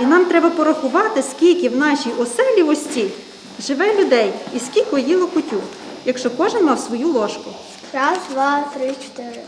І нам треба порахувати, скільки в нашій оселі ось цій живе людей і скільки їло кутю, якщо кожен мав свою ложку. Раз, два, три, чотири.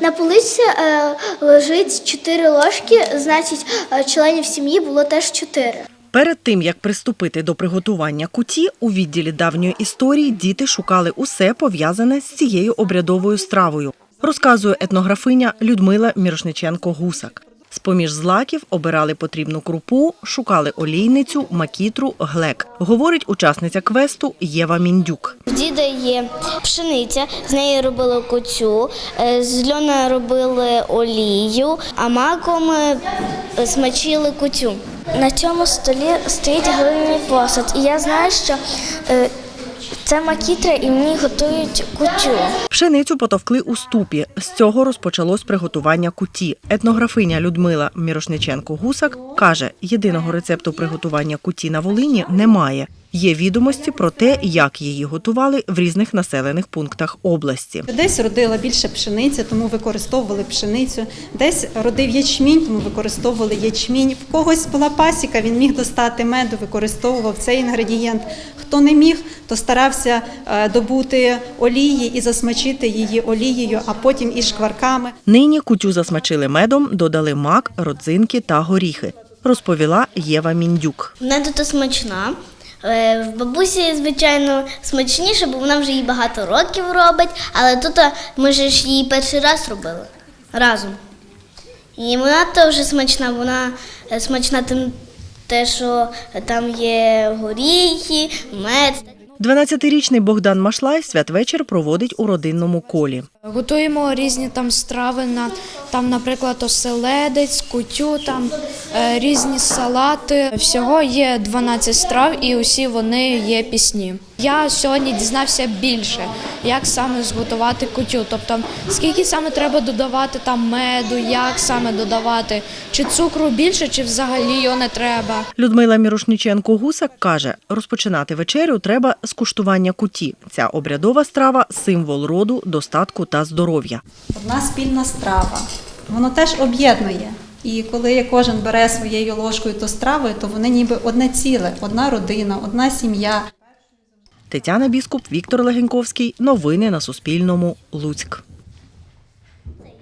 На полиці е, лежить чотири ложки, значить, е, членів сім'ї було теж чотири. Перед тим як приступити до приготування куті, у відділі давньої історії діти шукали усе пов'язане з цією обрядовою стравою, розказує етнографиня Людмила Мірошниченко-Гусак. З поміж злаків обирали потрібну крупу, шукали олійницю, макітру, глек, говорить учасниця квесту Єва Міндюк. В діда є пшениця, з неї робили куцю, е, з льона робили олію, а маком е, смачили кутю. На цьому столі стоїть глиняний посуд, і я знаю, що е, це макітра і мені готують кутю. Пшеницю потовкли у ступі. З цього розпочалось приготування куті. Етнографиня Людмила Мірошниченко-Гусак каже, єдиного рецепту приготування куті на Волині немає. Є відомості про те, як її готували в різних населених пунктах області. Десь родила більше пшениці, тому використовували пшеницю. Десь родив ячмінь, тому використовували ячмінь. В когось була пасіка, він міг достати меду, використовував цей інгредієнт. Хто не міг, то старався е, добути олії і засмачити її олією, а потім і шкварками. Нині кутю засмачили медом, додали мак, родзинки та горіхи, розповіла Єва Міндюк. Вона тут смачна. Е, В бабусі, звичайно, смачніше, бо вона вже її багато років робить, але тут ми ж ж її перший раз робили разом. І вона теж смачна, вона е, смачна тим, те, що там є горіхи, мед. 12-річний Богдан Машлай святвечір проводить у родинному колі. Готуємо різні там страви на там, наприклад, оселедець, кутю, там е, різні салати. Всього є 12 страв, і усі вони є пісні. Я сьогодні дізнався більше, як саме зготувати кутю. Тобто, скільки саме треба додавати там меду, як саме додавати, чи цукру більше, чи взагалі його не треба. Людмила Мірошниченко-Гусак каже, розпочинати вечерю треба з куштування куті. Ця обрядова страва символ роду, достатку та здоров'я. Одна спільна страва. Воно теж об'єднує. І коли кожен бере своєю ложкою то стравою, то вони ніби одне ціле, одна родина, одна сім'я. Тетяна Біскуп, Віктор Легеньковський. Новини на Суспільному. Луцьк.